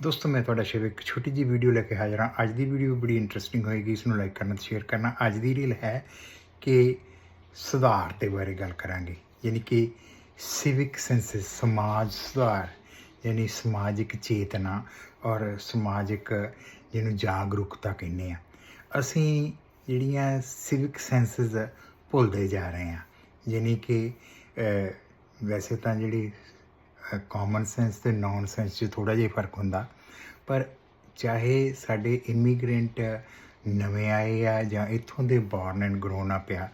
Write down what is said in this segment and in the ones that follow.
ਦੋਸਤੋ, ਮੈਂ ਤੁਹਾਡਾ ਸ਼ੇਰ ਇੱਕ ਛੋਟੀ ਜਿਹੀ ਵੀਡੀਓ ਲੈ ਕੇ ਹਾਜ਼ਰ ਹਾਂ। ਅੱਜ ਦੀ ਵੀਡੀਓ ਬੜੀ ਇੰਟਰਸਟਿੰਗ ਹੋਏਗੀ, ਇਸ ਨੂੰ ਲਾਈਕ ਕਰਨਾ ਤੇ ਸ਼ੇਅਰ ਕਰਨਾ। ਅੱਜ ਦੀ ਰੀਲ ਹੈ ਕਿ ਸੁਧਾਰ ਦੇ ਬਾਰੇ ਗੱਲ ਕਰਾਂਗੇ। ਯਾਨੀ ਕਿ ਸਿਵਿਕ ਸੈਂਸਸ ਸਮਾਜ ਸੁਧਾਰ, ਯਾਨੀ ਸਮਾਜਿਕ ਚੇਤਨਾ ਔਰ ਸਮਾਜਿਕ ਜਿਹਨੂੰ ਜਾਗਰੂਕਤਾ ਕਹਿੰਦੇ ਆ। ਅਸੀਂ ਜਿਹੜੀਆਂ ਸਿਵਿਕ ਸੈਂਸਸ ਭੁੱਲਦੇ ਜਾ ਰਹੇ ਹਾਂ, ਯਾਨੀ ਕਿ ਵੈਸੇ ਤਾਂ ਜਿਹੜੀ ਕਾਮਨ ਸੈਂਸ ਤੇ ਨੌਨ ਸੈਂਸ 'ਚ ਥੋੜਾ ਜਿਹਾ ਫ਼ਰਕ ਹੁੰਦਾ। ਪਰ ਚਾਹੇ ਸਾਡੇ ਇਮੀਗ੍ਰੈਂਟ ਨਵੇਂ ਆਏ ਆ ਜਾਂ ਇੱਥੋਂ ਦੇ ਬੌਰਨ ਐਂਡ ਗਰੋਨ ਅਪ ਆ,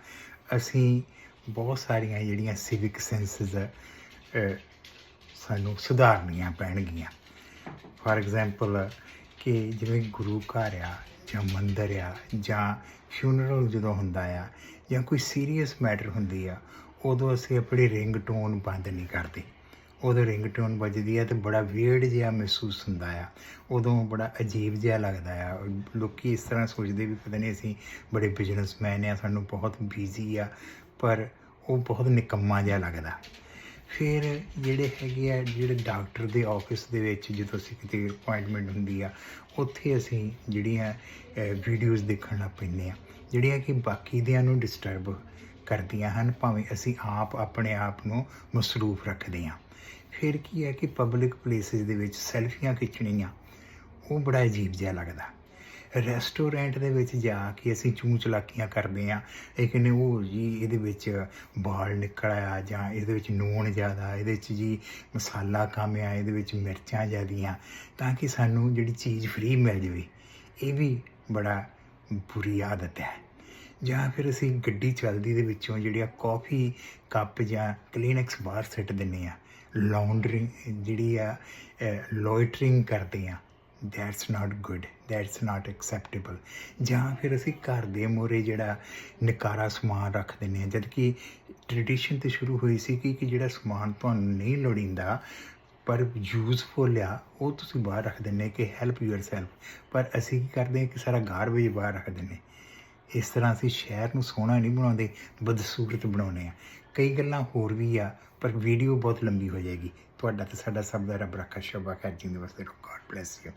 ਅਸੀਂ ਬਹੁਤ ਸਾਰੀਆਂ ਜਿਹੜੀਆਂ ਸਿਵਿਕ ਸੈਂਸਸ ਸਾਨੂੰ ਸੁਧਾਰਨੀਆਂ ਪੈਣਗੀਆਂ। ਫਾਰ ਐਗਜ਼ਾਮਪਲ ਕਿ ਜਿਵੇਂ ਗੁਰੂ ਘਰ ਆ ਜਾਂ ਮੰਦਰ ਆ ਜਾਂ ਫਿਊਨਰਲ ਜਦੋਂ ਹੁੰਦਾ ਆ ਜਾਂ ਕੋਈ ਸੀਰੀਅਸ ਮੈਟਰ ਹੁੰਦੀ ਆ, ਉਦੋਂ ਅਸੀਂ ਆਪਣੀ ਰਿੰਗ ਟੋਨ ਬੰਦ ਨਹੀਂ ਕਰਦੇ। ਉਦੋਂ ਰਿੰਗ ਟੋਨ ਵੱਜਦੀ ਆ ਤੇ ਬੜਾ ਵੀਅਰਡ ਜਿਹਾ ਮਹਿਸੂਸ ਹੁੰਦਾ ਆ। ਉਦੋਂ ਬੜਾ ਅਜੀਬ ਜਿਹਾ ਲੱਗਦਾ ਆ। ਲੋਕੀ ਇਸ ਤਰ੍ਹਾਂ ਸੋਚਦੇ ਵੀ ਪਤਾ ਨਹੀਂ ਅਸੀਂ ਬੜੇ ਬਿਜ਼ਨਸਮੈਨ ਆ, ਸਾਨੂੰ ਬਹੁਤ ਬਿਜ਼ੀ ਆ, ਪਰ ਉਹ ਬਹੁਤ ਨਿਕੰਮਾ ਜਿਹਾ ਲੱਗਦਾ। ਫਿਰ ਜਿਹੜੇ ਹੈਗੇ ਆ, ਜਿਹੜੇ ਡਾਕਟਰ ਦੇ ਆਫਿਸ ਦੇ ਵਿੱਚ ਜਦੋਂ ਅਸੀਂ ਕਿਤੇ ਅਪਾਇੰਟਮੈਂਟ ਹੁੰਦੀ ਆ, ਉੱਥੇ ਅਸੀਂ ਜਿਹੜੀਆਂ ਵੀਡੀਓਜ਼ ਦੇਖਣ ਲੱਗ ਪੈਂਦੇ ਆ। ਜਿਹੜੀਆਂ ਕਿ ਬਾਕੀ ਦਿਆਂ ਨੂੰ ਡਿਸਟਰਬ ਕਰਦੀਆਂ ਹਨ, ਭਾਵੇਂ ਅਸੀਂ ਆਪ ਆਪਣੇ ਆਪ ਨੂੰ ਮਸਰੂਫ ਰੱਖਦੇ ਹਾਂ। ਫਿਰ ਕੀ ਹੈ ਕਿ ਪਬਲਿਕ ਪਲੇਸਿਸ ਦੇ ਵਿੱਚ ਸੈਲਫੀਆਂ ਖਿੱਚਣੀਆਂ, ਉਹ ਬੜਾ ਅਜੀਬ ਜਿਹਾ ਲੱਗਦਾ। ਰੈਸਟੋਰੈਂਟ ਦੇ ਵਿੱਚ ਜਾ ਕੇ ਅਸੀਂ ਚੂੰ ਚਲਾਕੀਆਂ ਕਰਦੇ ਆ ਇਹ ਕਹਿੰਦੇ ਉਹ ਜੀ ਇਹਦੇ ਵਿੱਚ ਬਾਲ ਨਿਕਲ ਆਇਆ ਜਾਂ ਇਹਦੇ ਵਿੱਚ ਨੂਣ ਜ਼ਿਆਦਾ, ਇਹਦੇ ਵਿੱਚ ਜੀ ਮਸਾਲਾ ਕਮ ਆ, ਇਹਦੇ ਵਿੱਚ ਮਿਰਚਾਂ ਜ਼ਿਆਦੀਆਂ, ਤਾਂ ਕਿ ਸਾਨੂੰ ਜਿਹੜੀ ਚੀਜ਼ ਫ੍ਰੀ ਮਿਲ ਜਾਵੇ, ਇਹ ਵੀ ਬੜਾ ਬੁਰੀ ਆਦਤ ਹੈ। ਜਾਂ ਫਿਰ ਅਸੀਂ ਗੱਡੀ ਚੱਲਦੀ ਦੇ ਵਿੱਚੋਂ ਜਿਹੜੀਆਂ ਕਾਫੀ ਕੱਪ ਜਾਂ ਕਲੀਨੈਕਸ ਬਾਹਰ ਸਿੱਟ ਦਿੰਨੇ ਆ ਲਾਉਂਡਰਿੰਗ ਜਿਹੜੀ ਆ ਲੋਇਟਰਿੰਗ ਕਰਦੇ ਆ that's not good that's not acceptable ਜਾਂ ਫਿਰ ਅਸੀਂ ਘਰ ਦੇ ਮੋਰੇ ਜਿਹੜਾ ਨਿਕਾਰਾ ਸਮਾਨ ਰੱਖ ਦਿੰਦੇ ਆ ਜਦ ਕਿ ਟ੍ਰੈਡੀਸ਼ਨ ਤੇ ਸ਼ੁਰੂ ਹੋਈ ਸੀ ਕਿ ਕਿ ਜਿਹੜਾ ਸਮਾਨ ਤੁਹਾਨੂੰ ਨਹੀਂ ਲੋੜੀਂਦਾ, ਪਰ ਯੂਜ਼ਫੁਲ ਆ, ਉਹ ਤੁਸੀਂ ਬਾਹਰ ਰੱਖ ਦਿੰਦੇ ਕਿ ਹੈਲਪ ਯੂਅਰਸੈਲਫ ਪਰ ਅਸੀਂ ਕੀ ਕਰਦੇ ਹਾਂ ਕਿ ਸਾਰਾ ਗਾਰਬੇਜ ਬਾਹਰ ਰੱਖ ਦਿੰਦੇ ਇਸ ਤਰ੍ਹਾਂ ਅਸੀਂ ਸ਼ਹਿਰ ਨੂੰ ਸੋਹਣਾ ਨਹੀਂ ਬਣਾਉਂਦੇ, ਬਦਸੂਰਤ ਬਣਾਉਂਦੇ ਆ ਕਈ ਗੱਲਾਂ ਹੋਰ ਵੀ ਆ, ਪਰ ਵੀਡੀਓ ਬਹੁਤ ਲੰਬੀ ਹੋ ਜਾਏਗੀ। ਤੁਹਾਡਾ ਤੇ ਸਾਡਾ ਸਭ ਦਾ ਰੱਬ ਰੱਖਾ, ਸ਼ਬਾ ਖੈਰ, ਜਿੰਦੇ ਵਾਸਤੇ ਗੋਡ ਬlesਸ ਯੂ